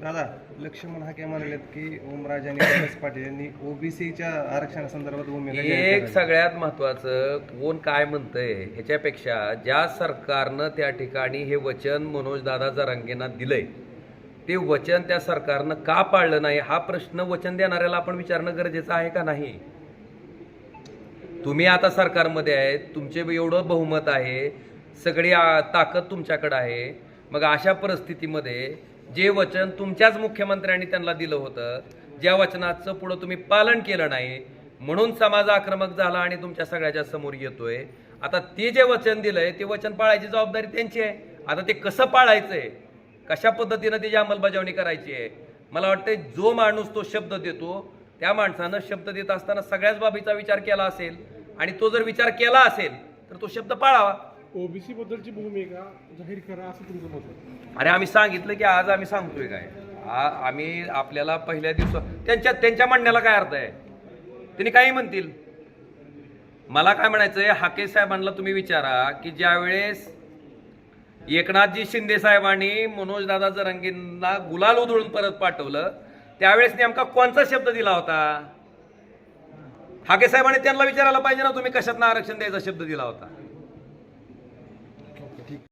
दादा लक्ष्मण हाके म्हणालेत की ओमराज आणि कैलास पाटील यांनी ओबीसीच्या आरक्षणासंदर्भात भूमिका एक. सगळ्यात महत्वाचं कोण काय म्हणतंय ह्याच्यापेक्षा ज्या सरकारनं त्या ठिकाणी हे वचन मनोज दादा जरांगेंना दिलंय ते वचन त्या सरकारनं का पाळलं नाही? हा प्रश्न वचन देणाऱ्याला आपण विचारणं गरजेचं आहे का नाही? तुम्ही आता सरकारमध्ये आहेत तुमचे एवढं बहुमत आहे सगळी ताकद तुमच्याकडे आहे. मग अशा परिस्थितीमध्ये जे वचन तुमच्याच मुख्यमंत्र्यांनी त्यांना दिलं होतं ज्या वचनाचं पुढं तुम्ही पालन केलं नाही म्हणून समाज आक्रमक झाला आणि तुमच्या सगळ्याच्या समोर येतोय. आता ते जे वचन दिलंय ते वचन पाळायची जबाबदारी त्यांची आहे. आता ते कसं पाळायचंय? कशा पद्धतीनं त्याची अंमलबजावणी करायची आहे? मला वाटतं जो माणूस तो शब्द देतो त्या माणसानं शब्द देत असताना सगळ्याच बाबीचा विचार केला असेल आणि तो जर विचार केला असेल तर तो शब्द पाळावा. ओबीसी बद्दलची भूमिका जाहीर करा असं तुमचं मत आहे. अरे आम्ही सांगितलं की आज आम्ही सांगतोय काय. आ- आम्ही आपल्याला पहिल्या दिवसा त्यांच्या त्यांच्या म्हणण्याला काय अर्थ आहे? त्यांनी काही म्हणतील? मला काय म्हणायचंय हाके साहेबांना तुम्ही विचारा की ज्यावेळेस एकनाथजी शिंदे साहेबांनी मनोज दादा जरंगींना गुलाल उधळून परत पाठवलं त्यावेळेस नेमका कोणता शब्द दिला होता? हाके साहेबांनी त्यांना विचारायला पाहिजे ना तुम्ही कशातनं आरक्षण द्यायचा शब्द दिला होता?